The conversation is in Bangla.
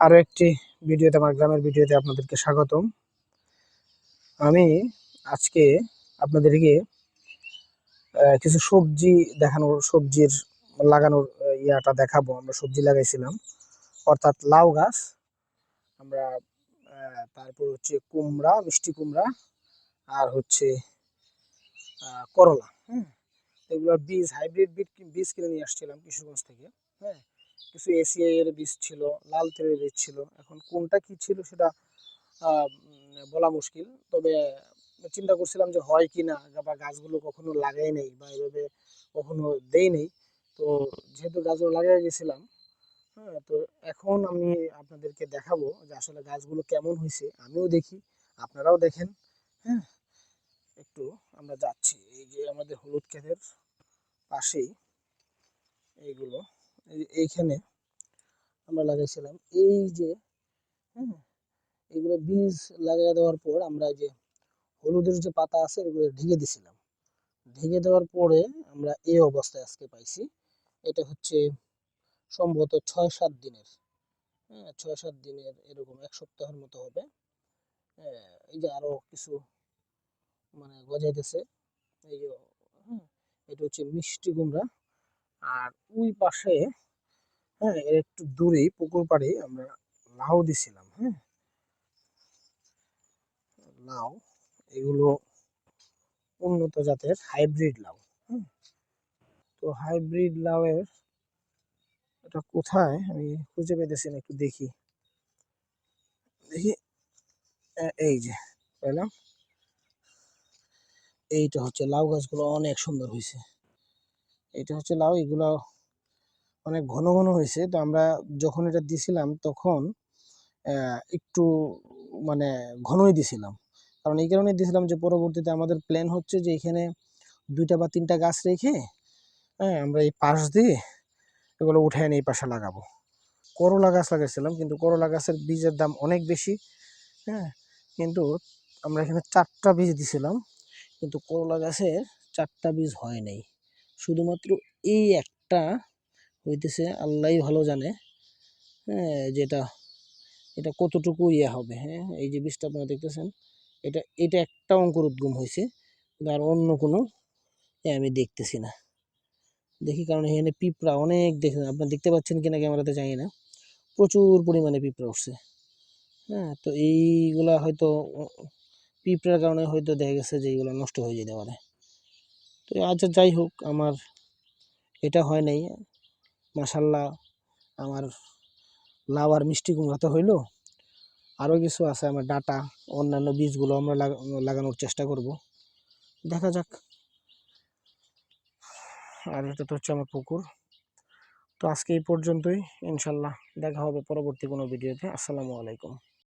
আরও একটি ভিডিওতে, আমার গ্রামের ভিডিওতে আপনাদেরকে স্বাগতম। আমি আজকে আপনাদেরকে কিছু সবজি দেখানোর, সবজির লাগানোর ইয়াটা দেখাবো। আমরা সবজি লাগাইছিলাম, অর্থাৎ লাউ গাছ। আমরা তারপর হচ্ছে কুমড়া, মিষ্টি কুমড়া, আর হচ্ছে করলা হ্যাঁ এগুলো বীজ, হাইব্রিড বীজ বীজ কিনে নিয়ে আসছিলাম কিশোরগঞ্জ থেকে হ্যাঁ? কিছু এসিআই এর বীজ ছিল, লাল তেলের বীজ ছিল। এখন কোনটা কি ছিল সেটা বলা মুশকিল। তবে চিন্তা করছিলাম যে হয় কি না বা গাছগুলো কখনো লাগাই নেই, বা এভাবে কখনো দেই নেই। তো যেহেতু গাছগুলো লাগাই গেছিলাম হ্যাঁ তো এখন আমি আপনাদেরকে দেখাবো যে আসলে গাছগুলো কেমন হয়েছে। আমিও দেখি, আপনারাও দেখেন হ্যাঁ। একটু আমরা যাচ্ছি, এই যে আমাদের হলুদ ক্ষেতের পাশেই এইগুলো। এইখানে আমরা লাগাইছিলাম। এই যে হ্যাঁ এগুলো বীজ লাগিয়ে দেওয়ার পর আমরা যে হলুদের যে পাতা আছে এগুলো ঢেকে দিছিলাম। ঢেকে দেওয়ার পরে আমরা এই অবস্থায় আজকে পাইছি। এটা হচ্ছে সম্ভবত ছয় সাত দিনের হ্যাঁ ছয় সাত দিনের এরকম এক সপ্তাহের মতো হবে। হ্যাঁ, এই যে আরও কিছু মানে গজাইতেছে। এই যে হ্যাঁ এটা হচ্ছে মিষ্টি কুমড়া। আর ওই পাশে হ্যাঁ এর একটু দূরে পুকুর পাড়ে আমরা লাউ দিছিলাম হ্যাঁ। লাউ, এগুলো উন্নত জাতের হাইব্রিড লাউ তো হাইব্রিড লাউয়ের এটা কোথায়? আমি খুঁজে পেতেছি না, একটু দেখি। দেখি এই যে পেলাম এইটা হচ্ছে লাউ গাছগুলো অনেক সুন্দর হয়েছে এটা হচ্ছে লাউ, এগুলো অনেক ঘন ঘন হয়েছে। তো আমরা যখন এটা দিছিলাম, তখন একটু মানে ঘনই দিছিলাম। কারণ এই কারণে দিছিলাম যে পরবর্তীতে আমাদের প্ল্যান হচ্ছে যে এখানে দুইটা বা তিনটা গাছ রেখে হ্যাঁ আমরা এই পাশ দিয়ে এগুলো উঠে এনে এই পাশে লাগাবো। করলা গাছ লাগাইছিলাম, কিন্তু করলা গাছের বীজের দাম অনেক বেশি হ্যাঁ কিন্তু আমরা এখানে চারটা বীজ দিছিলাম, কিন্তু করলা গাছের চারটা বীজ হয় নাই। শুধুমাত্র এই একটা হইতেছে আল্লাহই ভালো জানে হ্যাঁ যেটা, এটা কতটুকু ইয়ে হবে হ্যাঁ এই যে বীজটা আপনারা দেখতেছেন, এটা এটা একটা অঙ্কুর উদ্গম হয়েছে আর অন্য কোনো আমি দেখতেছি না। দেখি, কারণ এখানে পিঁপড়া অনেক দেখে, আপনারা দেখতে পাচ্ছেন কিনা ক্যামেরাতে জানি না, প্রচুর পরিমাণে পিঁপড়া উঠছে হ্যাঁ তো এইগুলা হয়তো, পিঁপড়ার কারণে হয়তো দেখা গেছে যে এইগুলো নষ্ট হয়ে যেতে পারে। তো আচ্ছা যাই হোক, আমার এটা হয় নাই। মাসাল্লাহ আমার লাউ আর মিষ্টি কুমড়া তো হইল। আরও কিছু আছে, আমার ডাটা, অন্যান্য বীজগুলো আমরা লাগা- লাগানোর চেষ্টা করব। দেখা যাক। আর এটা তো হচ্ছে আমার পুকুর। তো আজকে এই পর্যন্তই। ইনশাল্লাহ দেখা হবে পরবর্তী কোনো ভিডিওতে। আসসালামু আলাইকুম।